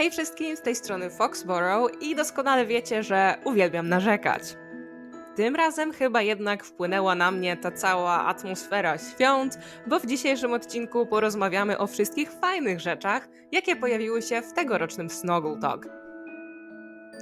Hej wszystkim, z tej strony Foxborough i doskonale wiecie, że uwielbiam narzekać. Tym razem chyba jednak wpłynęła na mnie ta cała atmosfera świąt, bo w dzisiejszym odcinku porozmawiamy o wszystkich fajnych rzeczach, jakie pojawiły się w tegorocznym Snuggle Talk.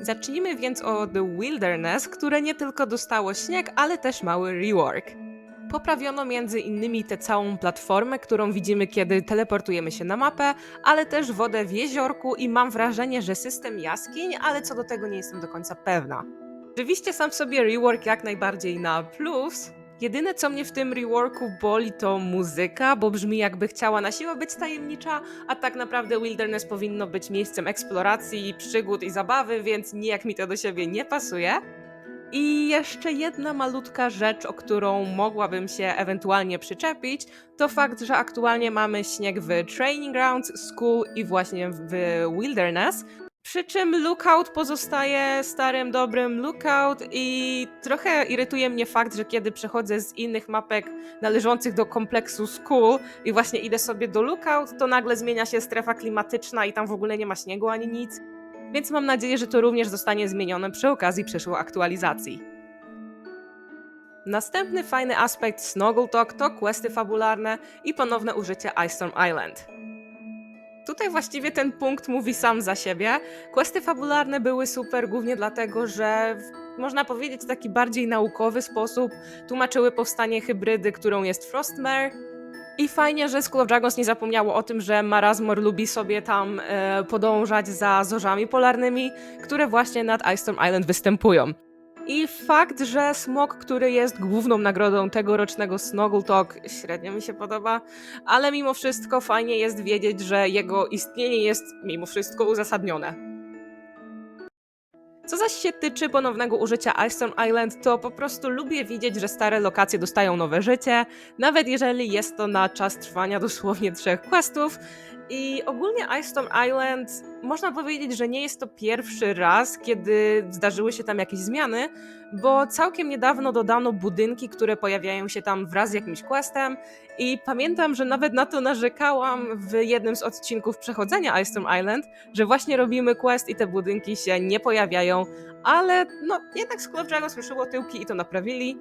Zacznijmy więc od The Wilderness, które nie tylko dostało śnieg, ale też mały rework. Poprawiono między innymi tę całą platformę, którą widzimy, kiedy teleportujemy się na mapę, ale też wodę w jeziorku i mam wrażenie, że system jaskiń, ale co do tego nie jestem do końca pewna. Oczywiście sam sobie rework jak najbardziej na plus. Jedyne co mnie w tym reworku boli to muzyka, bo brzmi jakby chciała na siłę być tajemnicza, a tak naprawdę Wilderness powinno być miejscem eksploracji, przygód i zabawy, więc nijak mi to do siebie nie pasuje. I jeszcze jedna malutka rzecz, o którą mogłabym się ewentualnie przyczepić, to fakt, że aktualnie mamy śnieg w Training Grounds, School i właśnie w Wilderness. Przy czym Lookout pozostaje starym, dobrym Lookout i trochę irytuje mnie fakt, że kiedy przechodzę z innych mapek należących do kompleksu School i właśnie idę sobie do Lookout, to nagle zmienia się strefa klimatyczna i tam w ogóle nie ma śniegu ani nic. Więc mam nadzieję, że to również zostanie zmienione przy okazji przyszłej aktualizacji. Następny fajny aspekt Snuggle Talk to questy fabularne i ponowne użycie Ice Storm Island. Tutaj właściwie ten punkt mówi sam za siebie. Questy fabularne były super głównie dlatego, że w, można powiedzieć w taki bardziej naukowy sposób tłumaczyły powstanie hybrydy, którą jest Frostmare. I fajnie, że School of Dragons nie zapomniało o tym, że Marasmor lubi sobie tam e, podążać za zorzami polarnymi, które właśnie nad Ice Storm Island występują. I fakt, że smok, który jest główną nagrodą tegorocznego Snuggle Talk, średnio mi się podoba, ale mimo wszystko fajnie jest wiedzieć, że jego istnienie jest mimo wszystko uzasadnione. Co zaś się tyczy ponownego użycia Ice Storm Island, to po prostu lubię widzieć, że stare lokacje dostają nowe życie, nawet jeżeli jest to na czas trwania dosłownie trzech questów. I ogólnie Ice Storm Island można powiedzieć, że nie jest to pierwszy raz, kiedy zdarzyły się tam jakieś zmiany, bo całkiem niedawno dodano budynki, które pojawiają się tam wraz z jakimś questem i pamiętam, że nawet na to narzekałam w jednym z odcinków przechodzenia Ice Storm Island, że właśnie robimy quest i te budynki się nie pojawiają, ale no jednak School of Dragons tyłki i to naprawili.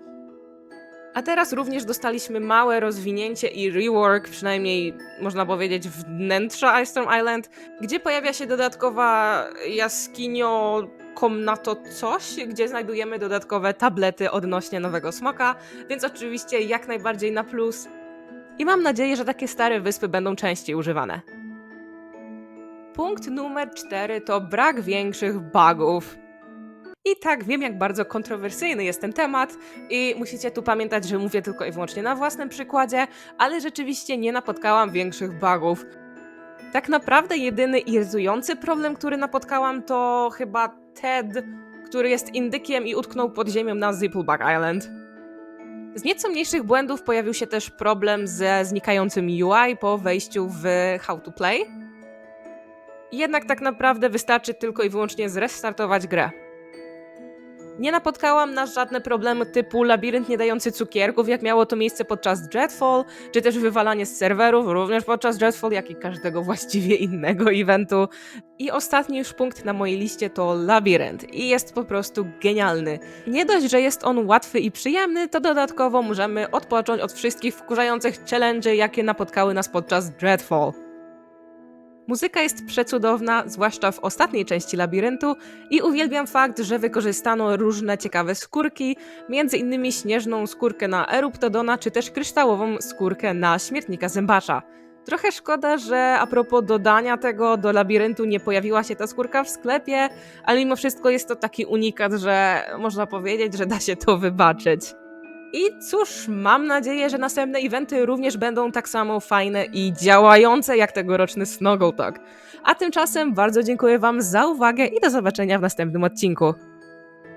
A teraz również dostaliśmy małe rozwinięcie i rework, przynajmniej można powiedzieć wnętrza Ice Storm Island, gdzie pojawia się dodatkowa jaskinio komnato coś, gdzie znajdujemy dodatkowe tablety odnośnie nowego smoka, więc oczywiście jak najbardziej na plus. I mam nadzieję, że takie stare wyspy będą częściej używane. Punkt numer 4 to brak większych bugów. I tak, wiem jak bardzo kontrowersyjny jest ten temat i musicie tu pamiętać, że mówię tylko i wyłącznie na własnym przykładzie, ale rzeczywiście nie napotkałam większych bugów. Tak naprawdę jedyny irytujący problem, który napotkałam to chyba Ted, który jest indykiem i utknął pod ziemią na Zippleback Island. Z nieco mniejszych błędów pojawił się też problem ze znikającym UI po wejściu w How to Play. Jednak tak naprawdę wystarczy tylko i wyłącznie zrestartować grę. Nie napotkałam na żadne problemy typu labirynt nie dający cukierków, jak miało to miejsce podczas Dreadfall, czy też wywalanie z serwerów, również podczas Dreadfall, jak i każdego właściwie innego eventu. I ostatni już punkt na mojej liście to labirynt i jest po prostu genialny. Nie dość, że jest on łatwy i przyjemny, to dodatkowo możemy odpocząć od wszystkich wkurzających challenge, jakie napotkały nas podczas Dreadfall. Muzyka jest przecudowna, zwłaszcza w ostatniej części labiryntu i uwielbiam fakt, że wykorzystano różne ciekawe skórki, między innymi śnieżną skórkę na Eruptodona, czy też kryształową skórkę na Śmiertnika Zębacza. Trochę szkoda, że a propos dodania tego do labiryntu nie pojawiła się ta skórka w sklepie, ale mimo wszystko jest to taki unikat, że można powiedzieć, że da się to wybaczyć. I cóż, mam nadzieję, że następne eventy również będą tak samo fajne i działające jak tegoroczny Snuggle Talk. A tymczasem bardzo dziękuję Wam za uwagę i do zobaczenia w następnym odcinku.